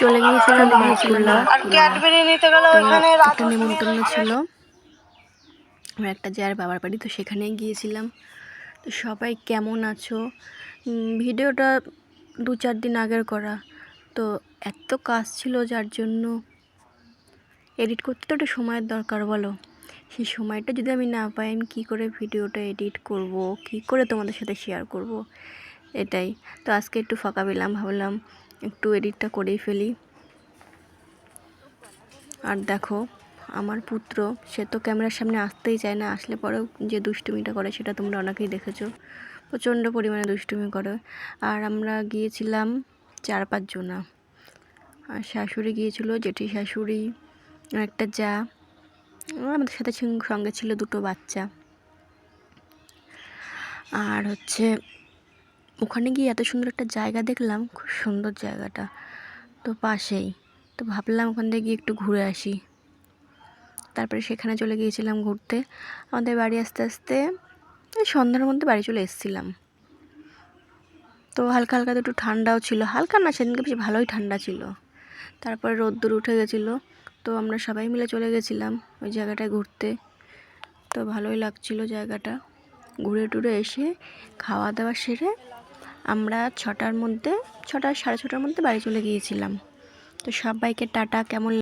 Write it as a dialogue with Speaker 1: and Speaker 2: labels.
Speaker 1: চলে গিয়েছিলাম বাঁকুড়া
Speaker 2: আর ক্যাডবেরি নিতে গেলে
Speaker 1: তো
Speaker 2: ওইখানে
Speaker 1: একটা নেমন্তন্ন ছিল। আমার একটা যার বাবার বাড়ি তো সেখানেই গিয়েছিলাম। তো সবাই কেমন আছো? ভিডিওটা দু চার দিন আগের করা। তো এত কাজ ছিল যার জন্য। এডিট করতে তো একটা সময়ের দরকার বলো। সেই সময়টা যদি আমি না পাই আমি কী করে ভিডিওটা এডিট করব? কী করে তোমাদের সাথে শেয়ার করব? এটাই। তো আজকে একটু ফাঁকা পেলাম ভাবলাম একটু এডিটটা করেই ফেলি। আর দেখো, আমার পুত্র, সে তো ক্যামেরার সামনে আসতেই চায় না, আসলে পরেও যে দুষ্টুমিটা করে সেটা তোমরা অনেকেই দেখেছ। প্রচণ্ড পরিমাণে দুষ্টুমি করে। আর আমরা গিয়েছিলাম চার পাঁচজনা আর শাশুড়ি গিয়েছিল, জেঠি শাশুড়ি, একটা যা, আমাদের সাথে সঙ্গে ছিল দুটো বাচ্চা। আর হচ্ছে ওখানে গিয়ে এত সুন্দর একটা জায়গা দেখলাম, খুব সুন্দর জায়গাটা। তো পাশেই। তো ভাবলাম ওখান থেকে গিয়ে একটু ঘুরে আসি। তারপরে সেখানে চলে গিয়েছিলাম ঘুরতে। আমাদের বাড়ি আস্তে আস্তে সন্ধ্যার মধ্যে বাড়ি চলে এসেছিলাম। তো হালকা হালকা তো একটু ঠান্ডাও ছিল। হালকা না, সেদিনকে বেশ ভালোই ঠান্ডা ছিল। তারপরে রোদ্দুর উঠে গেছিল। তো আমরা সবাই মিলে চলে গেছিলাম ওই জায়গাটায় ঘুরতে। তো ভালোই লাগছিল জায়গাটা। ঘুরে টুরে এসে খাওয়া দাওয়া সেরে আমরা ছটার মধ্যে ছটা সাড়ে ছটার মধ্যে বাড়ি চলে গিয়েছিলাম। তো সবাইকে টাটা কেমন